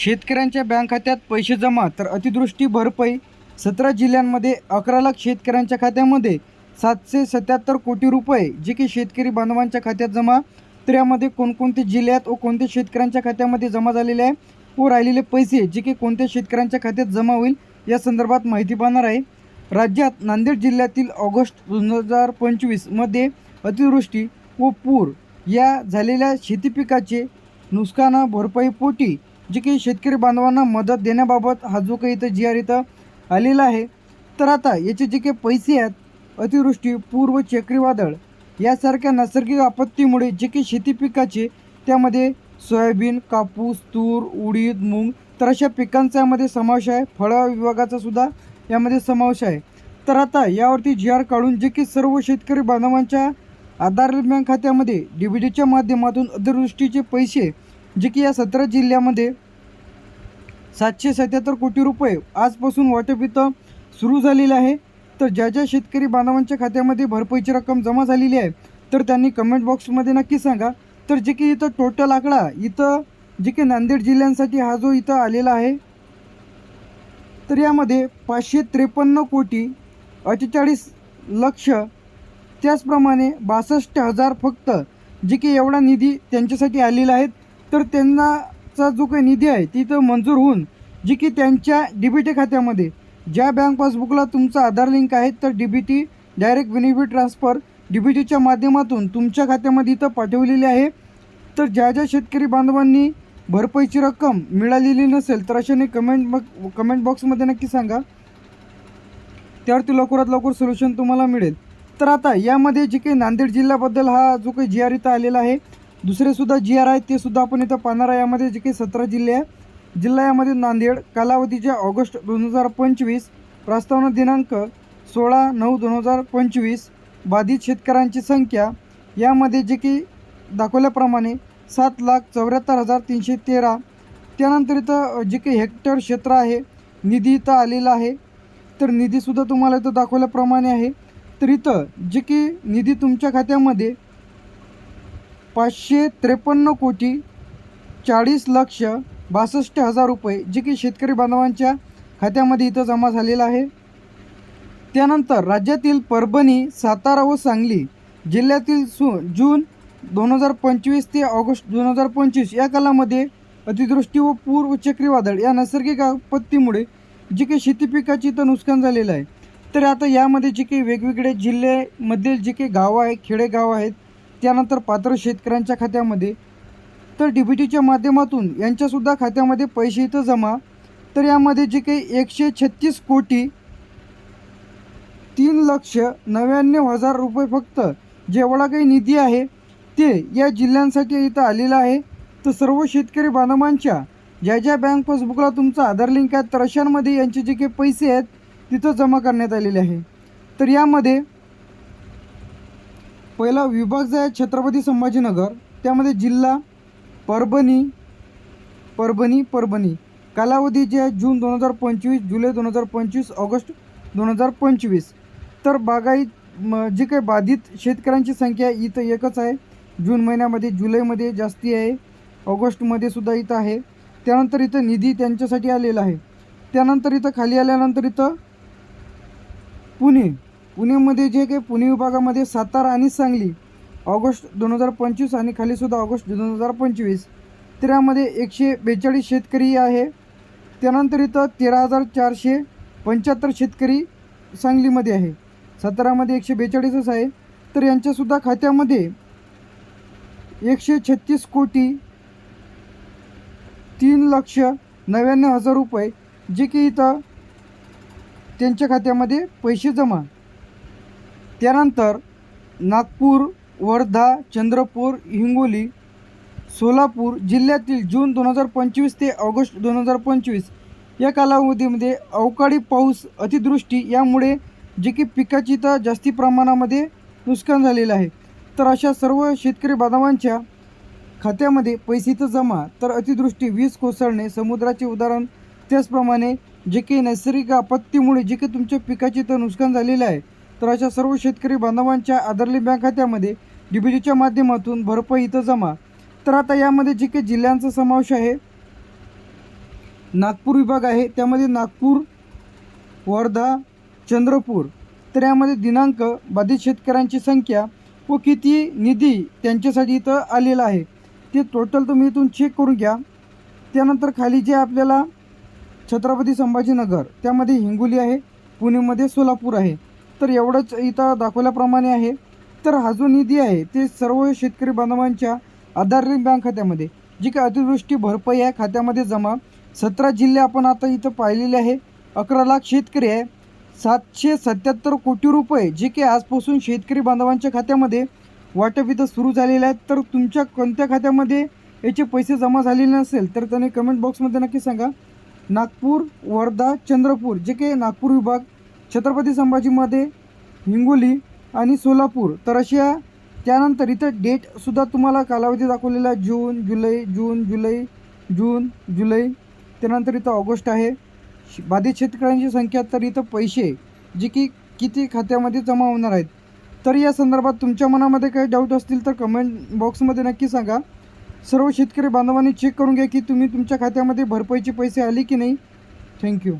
शेतकऱ्यांच्या बँक खात्यात पैसे जमा तर अतिदृष्टी भरपाई. सतरा जिल्ह्यांमध्ये अकरा लाख शेतकऱ्यांच्या खात्यामध्ये सातशे सत्याहत्तर कोटी रुपये जे की शेतकरी बांधवांच्या खात्यात जमा. तर यामध्ये कोणकोणते जिल्ह्यात व कोणत्या शेतकऱ्यांच्या खात्यामध्ये जमा झालेले आहे व राहिलेले पैसे जे की कोणत्या शेतकऱ्यांच्या खात्यात जमा होईल या संदर्भात माहिती पाहणार आहे. राज्यात नांदेड जिल्ह्यातील ऑगस्ट दोन हजार पंचवीसमध्ये अतिवृष्टी व पूर या झालेल्या शेती पिकाचे नुकसान भरपाईपोटी जे काही शेतकरी बांधवांना मदत देण्याबाबत हा जो काही इथं जी आर इथं आलेला आहे तर आता याचे जे काही पैसे आहेत अतिवृष्टी पूर्व चक्रीवादळ यासारख्या नैसर्गिक आपत्तीमुळे जे काही शेती पिकाचे त्यामध्ये सोयाबीन कापूस तूर उडीद मूग तर अशा पिकांचा यामध्ये समावेश आहे. फळं विभागाचा सुद्धा यामध्ये समावेश आहे. तर आता यावरती जी आर काढून जे की सर्व शेतकरी बांधवांच्या आधार बँक खात्यामध्ये डी बी डीच्या माध्यमातून अतिवृष्टीचे पैसे जे की या सतरा जिल्ह्यामध्ये सातशे सत्याहत्तर कोटी रुपये आजपासून वाटप इथं सुरू झालेलं आहे. तर ज्या ज्या शेतकरी बांधवांच्या खात्यामध्ये भरपाईची रक्कम जमा झालेली आहे तर त्यांनी कमेंट बॉक्समध्ये नक्की सांगा. तर जे की इथं टोटल आकडा इथं जे की नांदेड जिल्ह्यांसाठी हा जो इथं आलेला आहे तर यामध्ये पाचशे त्रेपन्न कोटी अठ्ठेचाळीस लक्ष त्याचप्रमाणे बासष्ट हजार फक्त जे की एवढा निधी त्यांच्यासाठी आलेला आहे. तर त्यांनाचा जो काही निधी आहे तिथं मंजूर होऊन जी की त्यांच्या डी बी टी खात्यामध्ये ज्या बँक पासबुकला तुमचा आधार लिंक आहे तर D B T direct benefit transfer D B टीच्या माध्यमातून तुमच्या खात्यामध्ये इथं पाठवलेली आहे. तर ज्या ज्या शेतकरी बांधवांनी भरपाईची रक्कम मिळालेली नसेल तर अशाने कमेंट मग कमेंट बॉक्समध्ये नक्की सांगा. त्यावरती लवकरात लवकर सोल्युशन तुम्हाला मिळेल. तर आता यामध्ये जे काही नांदेड जिल्ह्याबद्दल हा जो काही जी आर इथं आलेला आहे दुसरेसुद्धा जी आर आहेत ते सुद्धा आपण इथं पाहणार आहे. यामध्ये जे काही सतरा जिल्हे आहे जिल्हा यामध्ये नांदेड कालावधीच्या ऑगस्ट दोन हजार पंचवीस प्रस्तावना दिनांक सोळा नऊ दोन हजार पंचवीस बाधित शेतकऱ्यांची संख्या यामध्ये जे की दाखवल्याप्रमाणे सात लाख चौऱ्याहत्तर हजार तीनशे तेरा. त्यानंतर इथं जे काही हेक्टर क्षेत्र आहे निधी इथं आलेला आहे. तर निधीसुद्धा तुम्हाला इथं दाखवल्याप्रमाणे आहे. तर इथं जे की निधी तुमच्या खात्यामध्ये पाचशे त्रेपन्न कोटी चाळीस लक्ष बासष्ट हजार रुपये जे की शेतकरी बांधवांच्या खात्यामध्ये इथं जमा झालेला आहे. त्यानंतर राज्यातील परभणी सातारा व सांगली जिल्ह्यातील सु जून दोन हजार पंचवीस ते ऑगस्ट दोन हजार पंचवीस या कालामध्ये अतिदृष्टी व पूर व चक्रीवादळ या नैसर्गिक आपत्तीमुळे जे काही शेती पिकाची इथं नुकसान झालेलं आहे. तर आता यामध्ये जे काही वेगवेगळे जिल्ह्यामध्ये जे काही गावं आहेत खेडेगावं आहेत त्यानंतर पात्र शेतकऱ्यांच्या खात्यामध्ये तर डी बी टीच्या माध्यमातून यांच्यासुद्धा खात्यामध्ये पैसे इथं जमा. तर यामध्ये जे काही एकशे छत्तीस कोटी तीन लक्ष नव्याण्णव हजार रुपये फक्त जेवढा काही निधी आहे ते या जिल्ह्यांसाठी इथं आलेलं आहे. तर सर्व शेतकरी बांधवांच्या ज्या ज्या बँक पासबुकला तुमचा आधार लिंक आहे तर अशांमध्ये यांचे जे काही पैसे आहेत तिथं जमा करण्यात आलेले आहे. तर यामध्ये पहिला विभाग जो आहे छत्रपती संभाजीनगर त्यामध्ये जिल्हा परभणी परभणी परभणी. कालावधी जे आहे जून दोन हजार पंचवीस जुलै दोन हजार पंचवीस ऑगस्ट दोन हजार पंचवीस. तर बागायत जी काही बाधित शेतकऱ्यांची संख्या इथं एकच आहे. जून महिन्यामध्ये जुलैमध्ये जास्ती आहे. ऑगस्टमध्ये सुद्धा इथं आहे. त्यानंतर इथं निधी त्यांच्यासाठी आलेला आहे. त्यानंतर इथं खाली आल्यानंतर इथं पुणे. पुणेमध्ये जे काही पुणे विभागामध्ये सातारा आणि सांगली ऑगस्ट दोन हजार पंचवीस आणि खालीसुद्धा ऑगस्ट दोन हजार पंचवीस तर एकशे बेचाळीस शेतकरी आहे. त्यानंतर इथं तेरा हजार चारशे पंच्याहत्तर शेतकरी सांगलीमध्ये आहे. सातारामध्ये एकशे बेचाळीसच आहे. तर यांच्यासुद्धा खात्यामध्ये एकशे छत्तीस कोटी तीन लक्ष नव्याण्णव हजार रुपये जे की इथं त्यांच्या खात्यामध्ये पैसे जमा त्यानंतर नागपूर वर्धा चंद्रपूर हिंगोली सोलापूर जिल्ह्यातील जून दोन हजार पंचवीस ते ऑगस्ट दोन हजार पंचवीस या कालावधीमध्ये अवकाळी पाऊस अतिदृष्टी यामुळे जे की पिकाची तर जास्ती प्रमाणामध्ये नुकसान झालेलं आहे. तर अशा सर्व शेतकरी बांधवांच्या खात्यामध्ये पैसे तर जमा तर अतिदृष्टी वीज कोसळणे समुद्राचे उदाहरण त्याचप्रमाणे जे काही नैसर्गिक आपत्तीमुळे जे काही तुमच्या पिकाचे तर नुकसान झालेलं आहे. तर अशा सर्व शेतकरी बांधवांच्या आदरली बँक खात्यामध्ये डी बी माध्यमातून भरपाई इथं जमा. तर आता यामध्ये जे काही जिल्ह्यांचा समावेश आहे नागपूर विभाग आहे त्यामध्ये नागपूर वर्धा चंद्रपूर. तर यामध्ये दिनांक बाधित शेतकऱ्यांची संख्या व किती निधी त्यांच्यासाठी इथं आलेला आहे ते टोटल तुम्ही इथून चेक करून घ्या. त्यानंतर खाली जे आपल्याला छत्रपती संभाजीनगर त्यामध्ये हिंगोली आहे पुणेमध्ये सोलापूर आहे. तर एवढंच इथं दाखवल्याप्रमाणे आहे. तर हा जो निधी आहे ते सर्व शेतकरी बांधवांच्या आधार बँक खात्यामध्ये जी काही अतिवृष्टी भरपाई आहे खात्यामध्ये जमा सतरा जिल्हे आपण आता इथं पाहिलेले आहे. अकरा लाख शेतकरी आहे. सातशे सत्याहत्तर कोटी रुपये जे की आजपासून शेतकरी बांधवांच्या खात्यामध्ये वाटप इथं सुरू झालेलं आहे तर तुमच्या कोणत्या खात्यामध्ये याचे पैसे जमा झालेले नसेल तर त्याने कमेंट बॉक्समध्ये नक्की सांगा. नागपूर वर्धा चंद्रपूर जे काही नागपूर विभाग छत्रपती संभाजीमध्ये हिंगोली आणि सोलापूर. तर अशा त्यानंतर इथं डेटसुद्धा तुम्हाला कालावधी दाखवलेला जून जुलै जून जुलै जून जुलै. त्यानंतर इथं ऑगस्ट आहे. बाधित शेतकऱ्यांची संख्या तर इथं पैसे जे की किती खात्यामध्ये जमा होणार आहेत. तर या संदर्भात तुमच्या मनामध्ये काही डाऊट असतील तर कमेंट बॉक्समध्ये नक्की सांगा. सर्व शेतकरी बांधवांनी चेक करून घ्या की तुम्ही तुमच्या खात्यामध्ये भरपाईचे पैसे आले की नाही. थँक्यू